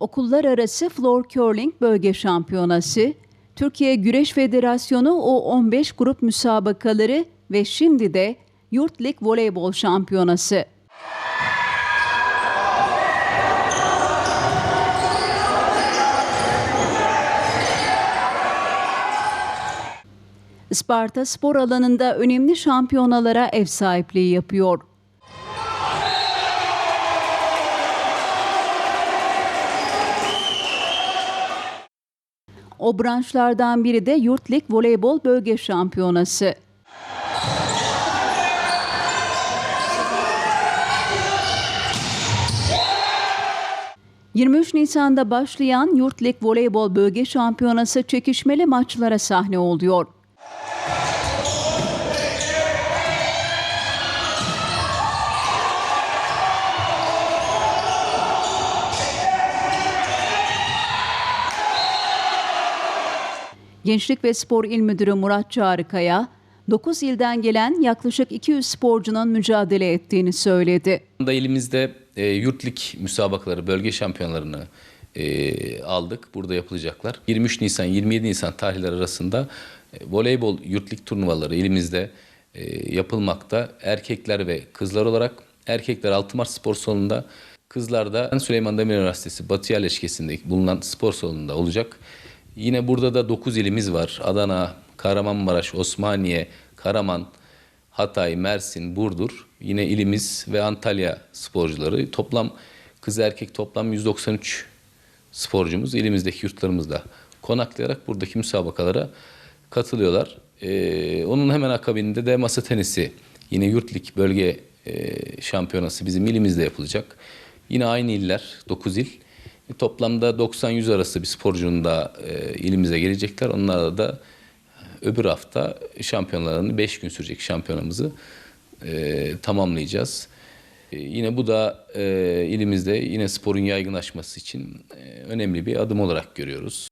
Okullar Arası Floor Curling Bölge Şampiyonası, Türkiye Güreş Federasyonu U15 grup müsabakaları ve şimdi de Yurt Lig Voleybol Şampiyonası. Isparta spor alanında önemli şampiyonalara ev sahipliği yapıyor. O branşlardan biri de Yurt Lig Voleybol Bölge Şampiyonası. ...23 Nisan'da başlayan Yurt Lig Voleybol Bölge Şampiyonası çekişmeli maçlara sahne oluyor. Gençlik ve Spor İl Müdürü Murat Çağrıkaya, 9 ilden gelen yaklaşık 200 sporcunun mücadele ettiğini söyledi. elimizde e, yurt lig müsabakaları, bölge şampiyonlarını e, aldık. Burada yapılacaklar. 23 Nisan, 27 Nisan tarihleri arasında e, voleybol yurt lig turnuvaları elimizde e, yapılmakta. Erkekler ve kızlar olarak erkekler 6 Mart spor salonunda, kızlar da Süleyman Demirel Üniversitesi Batı Yerleşkesi'nde bulunan spor salonunda olacak. Yine burada da 9 ilimiz var. Adana, Kahramanmaraş, Osmaniye, Karaman, Hatay, Mersin, Burdur, yine ilimiz ve Antalya sporcuları. Toplam kız erkek toplam 193 sporcumuz ilimizdeki yurtlarımızda konaklayarak buradaki müsabakalara katılıyorlar. Ee, onun hemen akabinde de masa tenisi yine yurt lig bölge e, şampiyonası bizim ilimizde yapılacak. Yine aynı iller 9 il. Toplamda 90-100 arası bir sporcunun da e, ilimize gelecekler. Onlarla da öbür hafta şampiyonlarını 5 gün sürecek şampiyonamızı e, tamamlayacağız. E, yine bu da e, ilimizde yine sporun yaygınlaşması için e, önemli bir adım olarak görüyoruz.